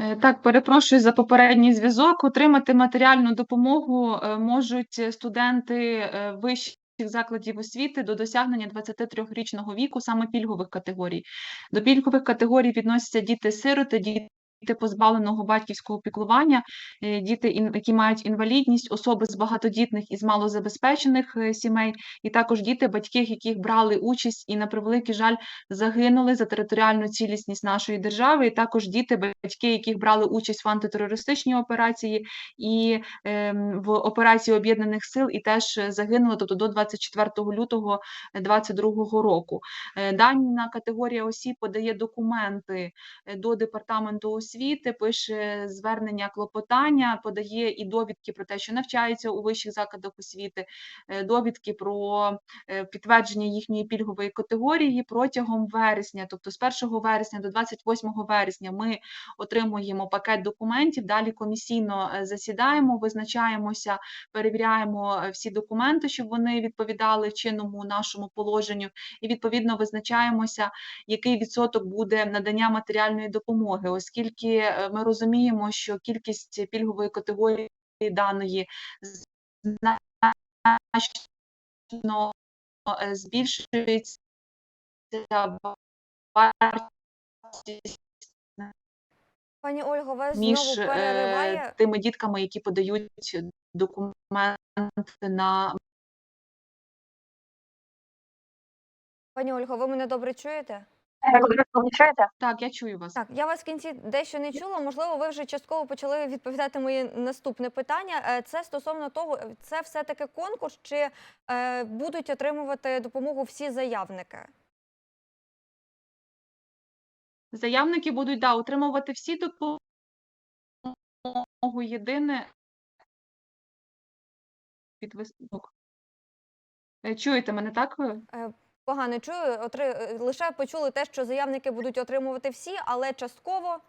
Е, Так, перепрошую за попередній зв'язок. Отримати матеріальну допомогу е, можуть студенти е, вищих закладів освіти до досягнення 23-річного віку, саме пільгових категорій. До пільгових категорій відносяться діти-сироти, діти позбавленого батьківського піклування, е, діти, які мають інвалідність, особи з багатодітних і з малозабезпечених е, сімей, і також діти, батьки, яких брали участь і на превеликий жаль загинули за територіальну цілісність нашої держави, і також діти, батьки, яких брали участь в антитерористичній операції і ем, в операції Об'єднаних Сил, і теж загинули, тобто до 24 лютого 2022 року. Е, Дана категорія осіб подає документи до департаменту освіти, пише звернення клопотання, подає і довідки про те, що навчаються у вищих закладах освіти, е, довідки про е, підтвердження їхньої пільгової категорії протягом вересня, тобто з 1 вересня до 28 вересня ми отримуємо пакет документів, далі комісійно е, засідаємо, визначаємося, перевіряємо всі документи, щоб вони відповідали чинному нашому положенню, і відповідно визначаємося, який відсоток буде надання матеріальної допомоги, оскільки е, ми розуміємо, що кількість пільгової категорії даної значно е, збільшується вартість Пані Ольго, вас між знову е, перериває. тими дітками, які подають документи на Пані Ольго, ви мене добре чуєте? Так, я чую вас. Так, я вас в кінці дещо не чула. Можливо, ви вже частково почали відповідати моє наступне питання. Е, Це стосовно того, е, це все-таки конкурс, чи е, будуть отримувати допомогу всі заявники? Заявники будуть да, отримувати всі допомогу. Єдине підвисок. Е, Чуєте мене, так? Е, Погано чую. Отри... е, Лише почули те, що заявники будуть отримувати всі, але частково.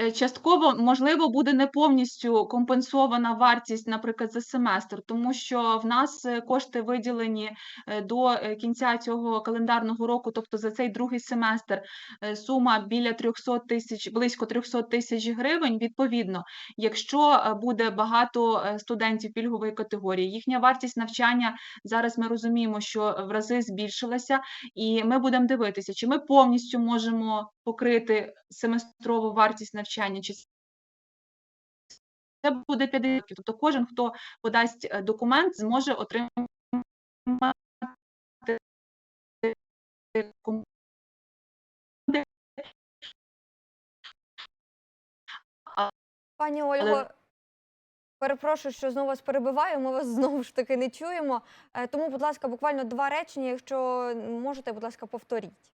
Е, Частково, можливо, буде не повністю компенсована вартість, наприклад, за семестр, тому що в нас е, кошти виділені е, до кінця цього календарного року, тобто за цей другий семестр сума біля 300 тисяч, близько 300 тисяч гривень. Відповідно, якщо буде багато студентів пільгової категорії, їхня вартість навчання зараз ми розуміємо, що в рази збільшилася, і ми будемо дивитися, чи ми повністю можемо покрити семестрову вартість навчання, чи це буде 50%. Тобто кожен, хто подасть е, документ, зможе отримати Пані Ольго, перепрошую, що знову вас перебиваю. Ми вас знову ж таки не чуємо. Е, Тому, будь ласка, буквально два речення. Якщо можете, будь ласка, повторіть.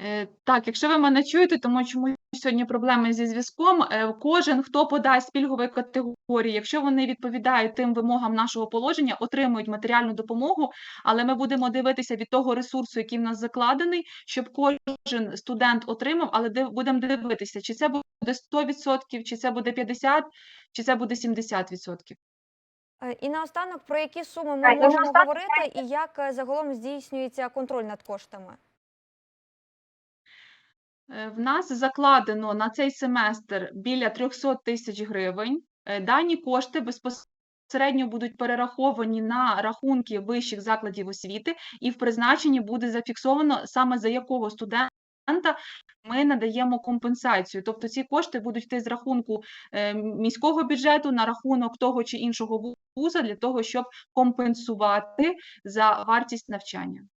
Е, Так, якщо ви мене чуєте, тому чому сьогодні проблеми зі зв'язком, е, кожен, хто подасть пільгової категорії, якщо вони відповідають тим вимогам нашого положення, отримують матеріальну допомогу, але ми будемо дивитися від того ресурсу, який в нас закладений, щоб кожен студент отримав, але будемо дивитися, чи це буде 100%, чи це буде 50%, чи це буде 70%. Е, І наостанок, про які суми ми можемо говорити, і як загалом здійснюється контроль над коштами? Е, В нас закладено на цей семестр біля 300 тисяч гривень. Е, Дані кошти безпосередньо будуть перераховані на рахунки вищих закладів освіти, і в призначенні буде зафіксовано саме за якого студента ми надаємо компенсацію. Тобто ці кошти будуть йти з рахунку е, міського бюджету на рахунок того чи іншого вуза для того, щоб компенсувати за вартість навчання.